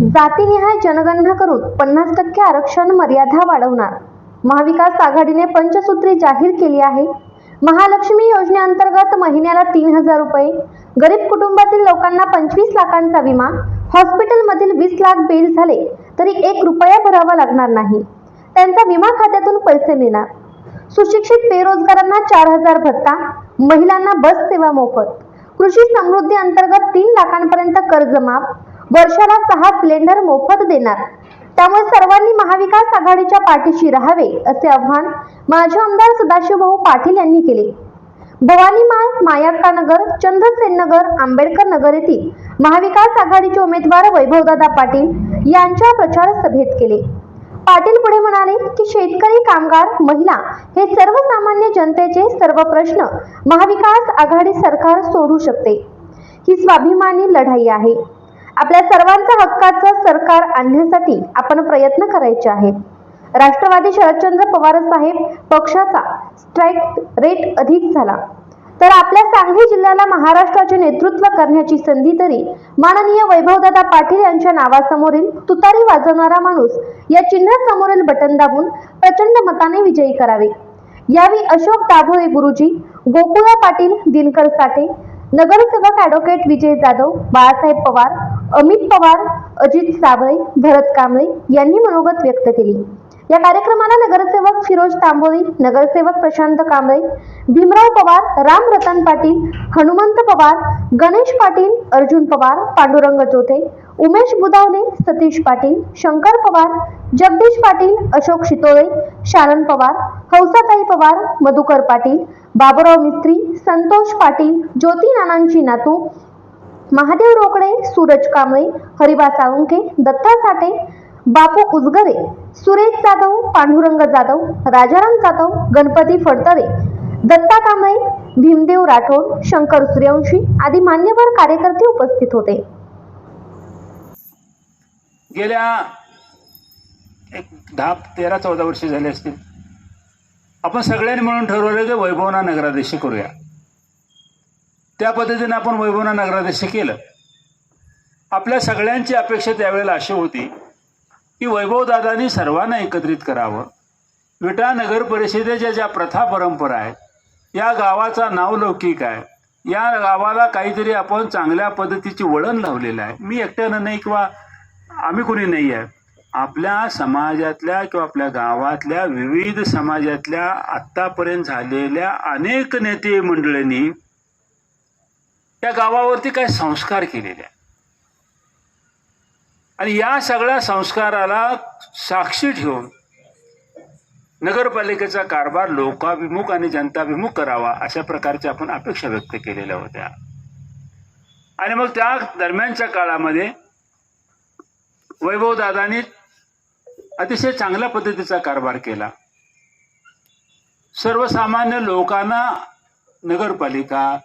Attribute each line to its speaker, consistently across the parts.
Speaker 1: जातीनिहाय जनगणना करून पन्नास टक्के आरक्षण मर्यादा वाढवणार. महाविकास आघाडीने पंचसूत्री जाहीर केली आहे. महालक्ष्मी योजनेअंतर्गत महिन्याला तीन हजार रुपये गरीब कुटुंबातील लोकांना पंचवीस लाखांचा विमा हॉस्पिटलमधील वीस लाख बिल झाले तरी एक रुपया भरावा लागणार नाही. त्यांचा विमा खात्यातून पैसे मिळणार. सुशिक्षित बेरोजगारांना चार हजार भत्ता महिलांना बस सेवा मोफत. कृषी समृद्धी अंतर्गत तीन लाखांपर्यंत कर्ज माफ वर्षाला सहा सिलेंडर मोफत देणार. त्यामुळे सर्वांनी महाविकास आघाडीच्या पाठीशी राहावे असे आवाहन माजी आमदार सदाशिवभाऊ पाटील यांनी केले. भवानीमाळ मायाक्का नगर चंद्रसेन नगर आंबेडकर नगर येथील महाविकास आघाडीचे उमेदवार वैभवदादा पाटील यांच्या प्रचार सभेत केले. पाटील पुढे म्हणाले की शेतकरी कामगार महिला हे सर्वसामान्य जनतेचे सर्व प्रश्न महाविकास आघाडी सरकार सोडू शकते. ही स्वाभिमानी लढाई आहे. आपल्या सर्वांच्या हक्काचं सरकार आणण्यासाठी आपण प्रयत्न करायचे आहेत. राष्ट्रवादी शरदचंद्र पवार साहेब पक्षाचा स्ट्राईक रेट अधिक झाला. तर आपल्या सांगली जिल्ह्याला महाराष्ट्राचे नेतृत्व करण्याची संधी तरी माननीय वैभवदादा पाटील यांच्या नावासमोरील तुतारी वाजवणारा माणूस या चिन्हासमोरील बटन दाबून प्रचंड मताने विजयी करावे. यावेळी अशोक दाभोळे गुरुजी गोकुळा पाटील दिनकर साठे नगरसेवक ॲडव्होकेट विजय जाधव बाळासाहेब पवार अमित पवार अजित साबळे भरत कांबळे यांनी मनोगत व्यक्त केली. या कार्यक्रमाला नगरसेवक फिरोज तांबोळी नगरसेवक प्रशांत कांबळे भीमराव पवार राम रतन पाटील हनुमंत पवार गणेश पाटील अर्जुन पवार पांडुरंग चोथे उमेश बुदावले सतीश पाटील शंकर पवार जगदीश पाटील अशोक शितोळे शालन पवार हौसाताई पवार मधुकर पाटील बाबुराव मिस्त्री संतोष पाटील ज्योती नानांची नातू महादेव रोकडे सूरज कांबळे हरिबा साळुंके दत्ता साठे बापू उजगरे सुरेश जाधव पांडुरंग जाधव राजाराम जाधव गणपती फडतरे दत्ता कांबळे भीमदेव राठोड शंकर सूर्यवंशी आदी मान्यवर कार्यकर्ते उपस्थित होते.
Speaker 2: गेल्या एक दहा तेरा चौदा वर्ष झाले असतील. आपण सगळ्यांनी म्हणून ठरवलं की वैभवना नगराध्यक्ष करूया. त्या पद्धतीने आपण वैभवना नगराध्यक्ष केलं. आपल्या सगळ्यांची अपेक्षा त्यावेळेला अशी होती की वैभवदादांनी सर्वांना एकत्रित करावं. विटा नगर परिषदेच्या ज्या प्रथा परंपरा आहेत या गावाचा नावलौकिक आहे. या गावाला काहीतरी आपण चांगल्या पद्धतीची वळण लावलेलं आहे. मी एकट्यानं नाही किंवा आम्ही कुणी नाही आहे. आपल्या समाजातल्या किंवा आपल्या गावातल्या विविध समाजातल्या आत्तापर्यंत झालेल्या अनेक नेते मंडळींनी त्या गावावरती काय संस्कार केलेले आणि या सगळ्या संस्काराला साक्षी ठेवून नगरपालिकेचा कारभार लोकाभिमुख आणि जनताभिमुख करावा अशा प्रकारच्या आपण अपेक्षा व्यक्त केलेल्या होत्या. आणि मग त्या दरम्यानच्या काळामध्ये वैभवदादांनी अतिशय चांगल्या पद्धतीचा कारभार केला. सर्वसामान्य लोकांना नगरपालिका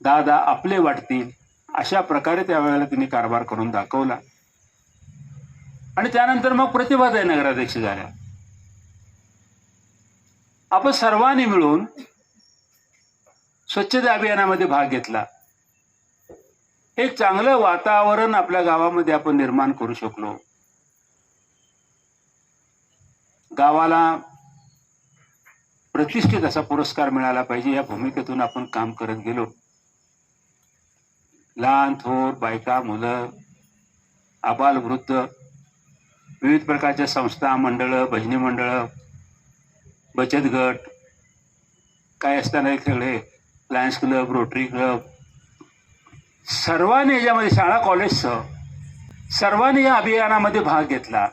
Speaker 2: दादा आपले वाटतील अशा प्रकारे त्यावेळेला तिने कारभार करून दाखवला. आणि त्यानंतर मग प्रतिभाताई नगराध्यक्ष झाल्या. आपण सर्वांनी मिळून स्वच्छता अभियानामध्ये भाग घेतला. एक चांगलं वातावरण आपल्या गावामध्ये आपण निर्माण करू शकलो. गावाला प्रतिष्ठित असा पुरस्कार मिळाला पाहिजे या भूमिकेतून आपण काम करत गेलो. लहान थोर बायका मुलं आबाल वृद्ध विविध प्रकारच्या संस्था मंडळं भजनी मंडळं बचत गट काय असताना सगळे? Lions club Rotary club. सर्वांनी याच्यामध्ये शाळा कॉलेजसह सर्वांनी या अभियानामध्ये भाग घेतला.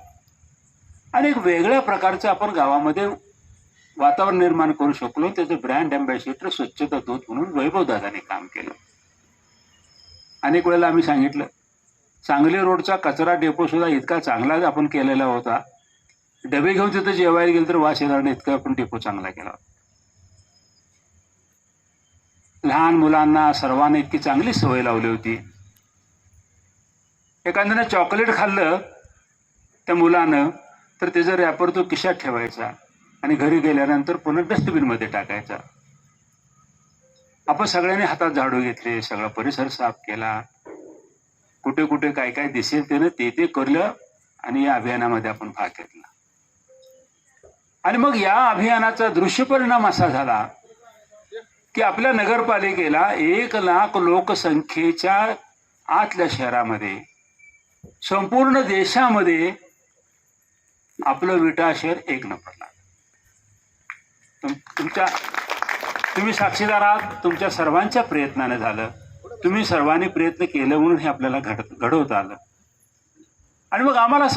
Speaker 2: आणि एक वेगळ्या प्रकारचं आपण गावामध्ये वातावरण निर्माण करू शकलो. त्याचं ब्रँड अँबॅसिडर स्वच्छता दूत म्हणून वैभव दादाने काम केलं. अनेक वेळेला आम्ही सांगितलं सांगली रोडचा कचरा डेपो सुद्धा इतका चांगला आपण केलेला होता. डबे घेऊन तिथं जेवायला गेलं तर वास येणार नाही इतका आपण डेपो चांगला केला होता. लहान मुलांना सर्वांना इतकी चांगली सवय लावली होती. एखाद्यानं चॉकलेट खाल्लं त्या मुलानं तर त्याचा रॅपर तो किशात ठेवायचा आणि घरी गेल्यानंतर पुन्हा डस्टबिनमध्ये टाकायचा. आपण सगळ्यांनी हातात झाडू घेतले सगळा परिसर साफ केला. कुठे कुठे काय काय दिसेल त्यानं ते ते करलं आणि या अभियानामध्ये आपण भाग घेतला. आणि मग या अभियानाचा दृश्य परिणाम असा झाला की आपल्या नगरपालिकेला एक लाख लोकसंख्येच्या आतल्या शहरामध्ये संपूर्ण देशामध्ये आपलं विटा शहर एक नंबरला. तुम- तुमच्या तुम्ही साक्षीदार आहात तुमच्या सर्वांच्या प्रयत्नाने झालं. तुम्ही सर्वांनी प्रयत्न केले म्हणून हे आपल्याला घड घडवता आलं. आणि मग आम्हाला